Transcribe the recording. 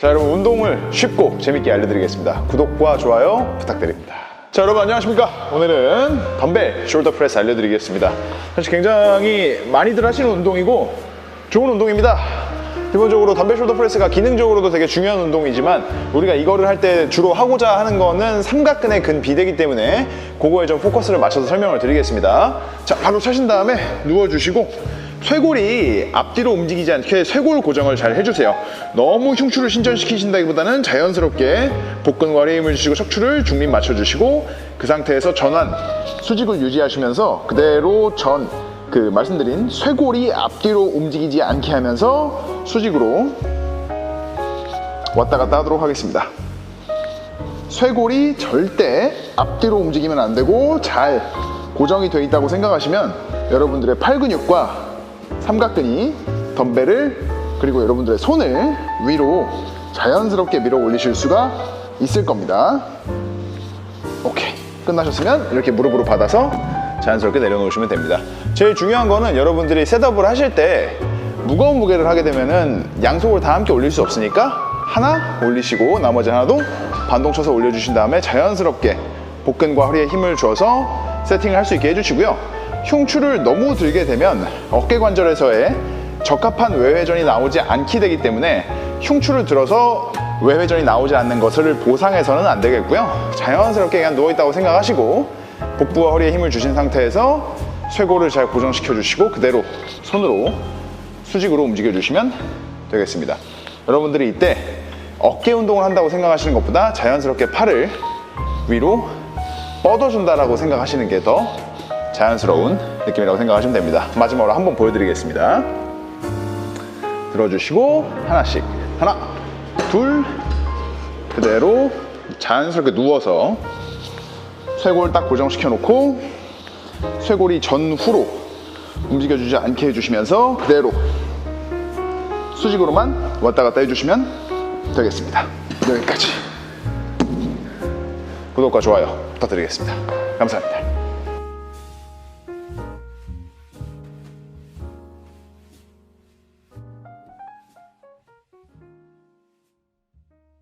자 여러분 운동을 쉽고 재밌게 알려드리겠습니다. 구독과 좋아요 부탁드립니다. 자 여러분 안녕하십니까? 오늘은 덤벨 숄더 프레스 알려드리겠습니다. 사실 굉장히 많이들 하시는 운동이고 좋은 운동입니다. 기본적으로 덤벨 숄더 프레스가 기능적으로도 되게 중요한 운동이지만 우리가 이거를 할 때 주로 하고자 하는 거는 삼각근의 근 비대기 때문에 그거에 좀 포커스를 맞춰서 설명을 드리겠습니다. 자 바로 차신 다음에 누워주시고 쇄골이 앞뒤로 움직이지 않게 쇄골 고정을 잘 해주세요. 너무 흉추를 신전시키신다기보다는 자연스럽게 복근과 허리에 힘을 주시고 척추를 중립 맞춰주시고 그 상태에서 전환, 수직을 유지하시면서 그대로 전, 그 말씀드린 쇄골이 앞뒤로 움직이지 않게 하면서 수직으로 왔다 갔다 하도록 하겠습니다. 쇄골이 절대 앞뒤로 움직이면 안 되고 잘 고정이 되어 있다고 생각하시면 여러분들의 팔 근육과 삼각근이 덤벨을 그리고 여러분들의 손을 위로 자연스럽게 밀어 올리실 수가 있을 겁니다. 오케이. 끝나셨으면 이렇게 무릎으로 받아서 자연스럽게 내려놓으시면 됩니다. 제일 중요한 거는 여러분들이 셋업을 하실 때 무거운 무게를 하게 되면은 양손을 다 함께 올릴 수 없으니까 하나 올리시고 나머지 하나도 반동 쳐서 올려주신 다음에 자연스럽게 복근과 허리에 힘을 줘서 세팅을 할 수 있게 해주시고요. 흉추를 너무 들게 되면 어깨 관절에서의 적합한 외회전이 나오지 않게 되기 때문에 흉추를 들어서 외회전이 나오지 않는 것을 보상해서는 안 되겠고요. 자연스럽게 그냥 누워있다고 생각하시고 복부와 허리에 힘을 주신 상태에서 쇄골을 잘 고정시켜 주시고 그대로 손으로 수직으로 움직여 주시면 되겠습니다. 여러분들이 이때 어깨 운동을 한다고 생각하시는 것보다 자연스럽게 팔을 위로 뻗어준다라고 생각하시는 게 더 자연스러운 느낌이라고 생각하시면 됩니다. 마지막으로 한번 보여드리겠습니다. 들어주시고 하나씩 하나 둘 그대로 자연스럽게 누워서 쇄골 딱 고정시켜 놓고 쇄골이 전후로 움직여주지 않게 해주시면서 그대로 수직으로만 왔다 갔다 해주시면 되겠습니다. 여기까지 구독과 좋아요 부탁드리겠습니다. 감사합니다.